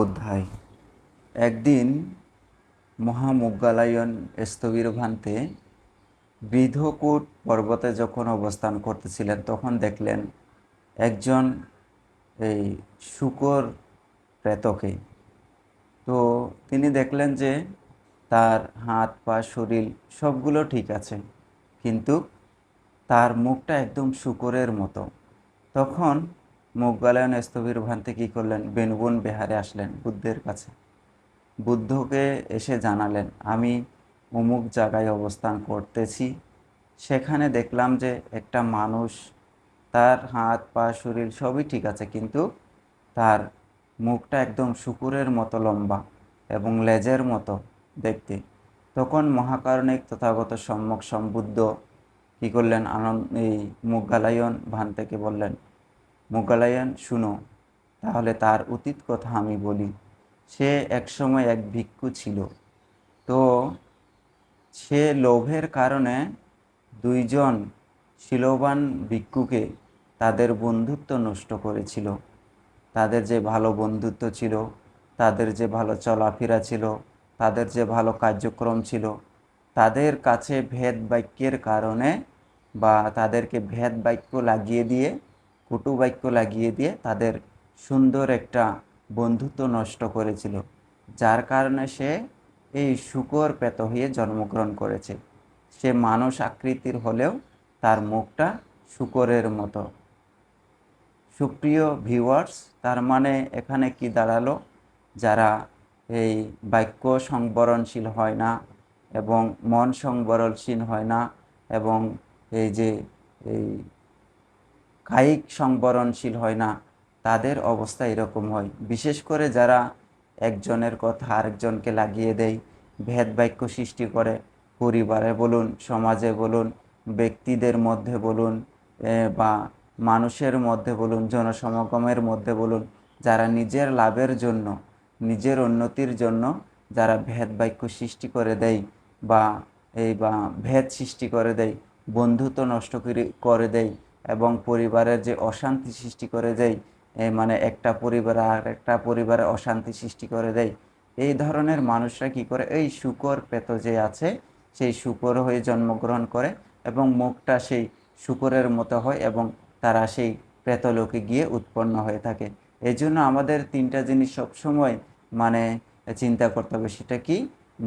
অধ্যায়। একদিন মহামুগ্গালায়ন স্থবির ভান্তে বৃদ্ধকূট পর্বতে যখন অবস্থান করতেছিলেন, তখন দেখলেন একজন এই শুকর প্রেতকে। তো তিনি দেখলেন যে তার হাত, পা, শরীর সবগুলো ঠিক আছে, কিন্তু তার মুখটা একদম শুকরের মতো। তখন মুগালায়ন স্থবির ভান্তে কী করলেন? বেনুবন বিহারে আসলেন বুদ্ধের কাছে। বুদ্ধকে এসে জানালেন, আমি অমুক জায়গায় অবস্থান করতেছি। সেখানে দেখলাম যে একটা মানুষ, তার হাত, পা, শরীর সবই ঠিক আছে, কিন্তু তার মুখটা একদম শুকুরের মতো লম্বা এবং লেজের মতো দেখতে। তখন মহাকারণিক তথাগত সম্যক সম্বুদ্ধ কী করলেন? আনন্দ, এই মুগালায়ন ভান থেকে বললেন? মুগালায়ন শুনো, তাহলে তার অতীত কথা আমি বলি। সে একসময় এক ভিক্ষু ছিল। তো সে লোভের কারণে দুইজন শিলবান ভিক্ষুকে তাদের বন্ধুত্ব নষ্ট করেছিল। তাদের যে ভালো বন্ধুত্ব ছিল, তাদের যে ভালো চলাফেরা ছিল, তাদের যে ভালো কার্যক্রম ছিল, তাদের কাছে ভেদ বাক্যের কারণে বা তাদেরকে ভেদ বাক্য লাগিয়ে দিয়ে কটু বাক্য লাগিয়ে দিয়ে তাদের সুন্দর একটা বন্ধুত্ব নষ্ট করেছিল, যার কারণে সে এই শুকর পেত হয়ে জন্মগ্রহণ করেছে। সে মানুষ আকৃতির হলেও তার মুখটা শুকরের মতো। সুপ্রিয় ভিউয়ার্স, তার মানে এখানে কি দাঁড়াল? যারা এই বাক্য সংবরণশীল হয় না এবং মন সংবরণশীল হয় না এবং এই যে এই কায়িক সংবরণশীল হয় না, তাদের অবস্থা এরকম হয়। বিশেষ করে যারা একজনের কথা আরেকজনকে লাগিয়ে দেয়, ভেদ বাক্য সৃষ্টি করে। পরিবারে বলুন, সমাজে বলুন, ব্যক্তিদের মধ্যে বলুন বা মানুষের মধ্যে বলুন, জনসমাগমের মধ্যে বলুন, যারা নিজের লাভের জন্য, নিজের উন্নতির জন্য যারা ভেদ বাক্য সৃষ্টি করে দেয় বা, এই বা, ভেদ সৃষ্টি করে দেয়, বন্ধুত্ব নষ্ট করে দেয় এবং পরিবারের যে অশান্তি সৃষ্টি করে দেয় মানে একটা পরিবার আর একটা পরিবারে অশান্তি সৃষ্টি করে দেয়, এই ধরনের মানুষরা কি করে? এই শুকর পেত যে আছে, সেই শুকর হয়ে জন্মগ্রহণ করে এবং মুখটা সেই শুকরের মতো হয় এবং তারা সেই প্রেতলোকে গিয়ে উৎপন্ন হয়ে থাকে। এই জন্য আমাদের তিনটা জিনিস সবসময় মানে চিন্তা করতে হবে, সেটা কি?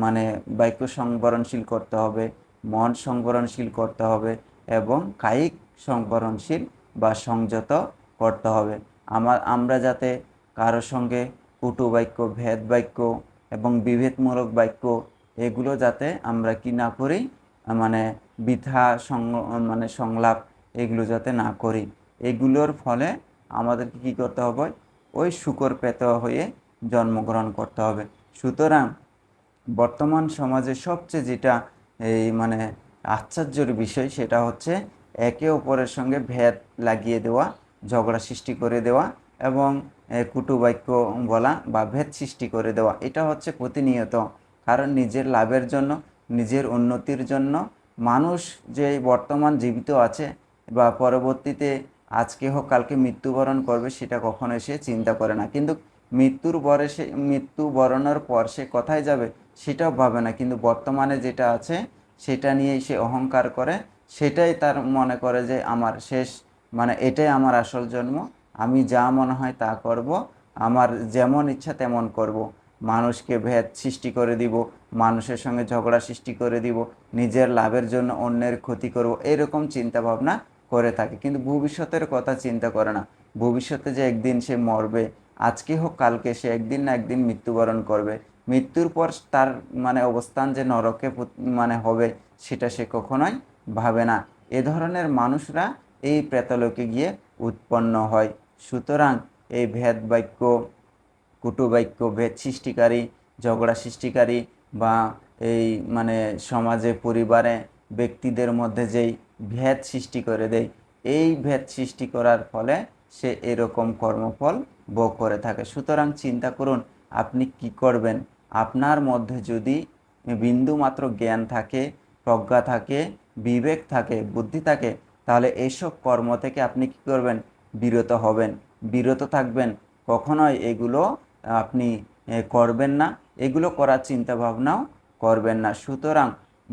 মানে বাক্য সংবরণশীল করতে হবে, মন সংবরণশীল করতে হবে এবং কায়িক সংবরণশীল বা সংযত করতে হবে। আমার আমরা যাতে কারোর সঙ্গে কুটু বাক্য ভেদ বাক্য এবং বিভেদমূলক বাক্য এগুলো যাতে আমরা কি না করি মানে বৃথা সং মানে সংলাপ এগুলো যাতে না করি। এগুলোর ফলে আমাদেরকে কী করতে হবে? ওই শুকর পেতে হয়ে জন্মগ্রহণ করতে হবে। সুতরাং বর্তমান সমাজে সবচেয়ে যেটা এই মানে আশ্চর্যের বিষয় সেটা হচ্ছে একে অপরের সঙ্গে ভেদ লাগিয়ে দেওয়া, ঝগড়া সৃষ্টি করে দেওয়া এবং কুটুবাক্য বলা বা ভেদ সৃষ্টি করে দেওয়া, এটা হচ্ছে প্রতিনিয়ত। কারণ নিজের লাভের জন্য, নিজের উন্নতির জন্য মানুষ যে বর্তমান জীবিত আছে বা পরবর্তীতে আজকে হোক, কালকে মৃত্যুবরণ করবে, সেটা কখনো সে চিন্তা করে না। কিন্তু মৃত্যুর পরে সে, মৃত্যু বরণের পর সে কোথায় যাবে, সেটাও ভাবে না। কিন্তু বর্তমানে যেটা আছে, সেটা নিয়েই সে অহংকার করে সেটাই তার মনে করে যে আমার শেষ মানে এটাই আমার আসল জন্ম, আমি যা মনে হয় তা করব, আমার যেমন ইচ্ছা তেমন করব। মানুষকে ভেদ সৃষ্টি করে দিব, মানুষের সঙ্গে ঝগড়া সৃষ্টি করে দিব, নিজের লাভের জন্য অন্যের ক্ষতি করব, এরকম চিন্তা ভাবনা করে থাকে। কিন্তু ভবিষ্যতের কথা চিন্তা করে না। ভবিষ্যতে যে একদিন সে মরবে, আজকে হোক কালকে, সে একদিন না একদিন মৃত্যুবরণ করবে। মৃত্যুর পর তার মানে অবস্থান যে নরকে মানে হবে, সেটা সে কখনোই ভাবে না। এ ধরনের মানুষরা এই প্রেতলোকে গিয়ে উৎপন্ন হয়। সুতরাং এই ভেদ বাক্য কুটুবাক্য, ভেদ সৃষ্টিকারী, ঝগড়া সৃষ্টিকারী বা এই মানে সমাজে, পরিবারে ব্যক্তিদের মধ্যে যেই ভেদ সৃষ্টি করে দেয়, এই ভেদ সৃষ্টি করার ফলে সে এরকম কর্মফল ভোগ করে থাকে। সুতরাং চিন্তা করুন, আপনি কি করবেন? আপনার মধ্যে যদি বিন্দু মাত্র জ্ঞান থাকে, প্রজ্ঞা থাকে বিবেক থাকে, বুদ্ধি থাকে, তাহলে এইসব কর্ম থেকে আপনি কি করবেন? বিরত হবেন। বিরত থাকবেন। কখনোই এগুলো আপনি করবেন না। এগুলো করার চিন্তা ভাবনাও করবেন না। সুতরাং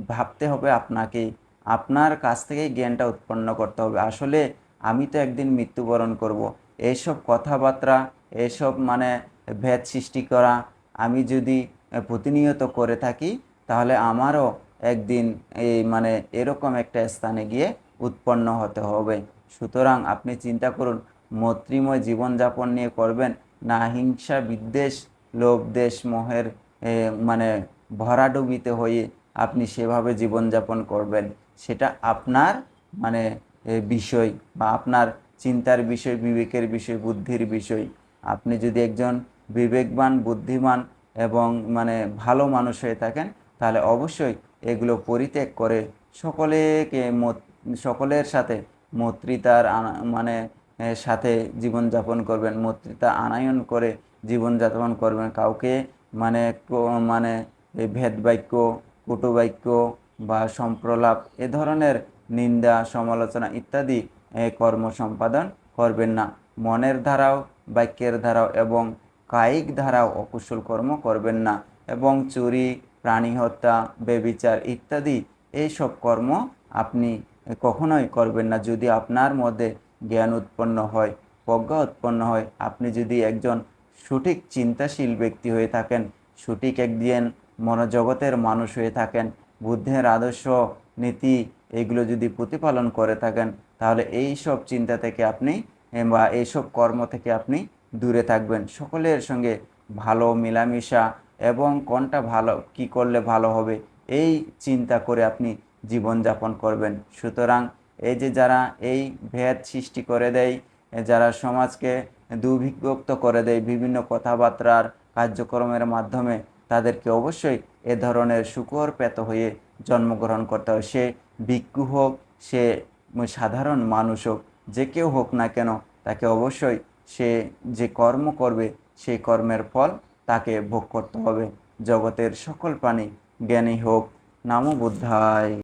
ভাবতে হবে আপনাকে, আপনার কাছ থেকেই জ্ঞানটা উৎপন্ন করতে হবে। আসলে আমি তো একদিন মৃত্যুবরণ করব। এইসব কথাবার্তা, এসব মানে ভেদ সৃষ্টি করা, আমি যদি প্রতিনিয়ত করে থাকি, তাহলে আমারও একদিন এই মানে এরকম একটা স্থানে গিয়ে উৎপন্ন হতে হবে। সুতরাং আপনি চিন্তা করুন মৈত্রীময় জীবনযাপন নিয়ে করবেন না হিংসা, বিদ্বেষ, লোভ, দেশ, মোহের মানে ভরাডুবিতে হয়ে আপনি সেভাবে জীবনযাপন করবেন। সেটা আপনার মানে বিষয় বা আপনার চিন্তার বিষয়, বিবেকের বিষয়, বুদ্ধির বিষয়। আপনি যদি একজন বিবেকবান, বুদ্ধিমান এবং মানে ভালো মানুষ হয়ে থাকেন, তাহলে অবশ্যই এগুলো পরিত্যাগ করে সকলেকে সকলের সাথে মৈত্রিতার মানে সাথে জীবনযাপন করবেন, মৈত্রিতা আনায়ন করে জীবনযাপন করবেন। কাউকে মানে মানে ভেদবাক্য কটুবাক্য বা সম্প্রলাপ এ ধরনের নিন্দা, সমালোচনা ইত্যাদি কর্ম সম্পাদন করবেন না। মনের ধারাও, বাক্যের ধারাও এবং কায়িক ধারাও অকুশল কর্ম করবেন না এবং চুরি প্রাণী হত্যা বেবিচার ইত্যাদি এইসব কর্ম আপনি কখনোই করবেন না। যদি আপনার মধ্যে জ্ঞান উৎপন্ন হয়, প্রজ্ঞা উৎপন্ন হয়, আপনি যদি একজন সঠিক চিন্তাশীল ব্যক্তি হয়ে থাকেন, সঠিক একজন মনোজগতের মানুষ হয়ে থাকেন, বুদ্ধের আদর্শ, নীতি এগুলো যদি প্রতিপালন করে থাকেন, তাহলে এই সব চিন্তা থেকে আপনি বা এইসব কর্ম থেকে আপনি দূরে থাকবেন। সকলের সঙ্গে ভালো, মেলামেশা এবং কোনটা ভালো, কি করলে ভালো হবে, এই চিন্তা করে আপনি জীবনযাপন করবেন। সুতরাং এই যে যারা এই ভেদ সৃষ্টি করে দেয় যারা সমাজকে দুর্ভিক্ষুব্ধ করে দেয় বিভিন্ন কথাবার্তার কার্যক্রমের মাধ্যমে, তাদেরকে অবশ্যই এ ধরনের শুকর পেত হয়ে জন্মগ্রহণ করতে হয় সে ভিক্ষু হোক, সে সাধারণ মানুষ হোক, যে কেউ হোক না কেন, তাকে অবশ্যই সে যে কর্ম করবে, সেই কর্মের ফল তাকে ভোগ করতে হবে। জগতের সকল প্রাণী জ্ঞানী হোক নামো বুদ্ধায়।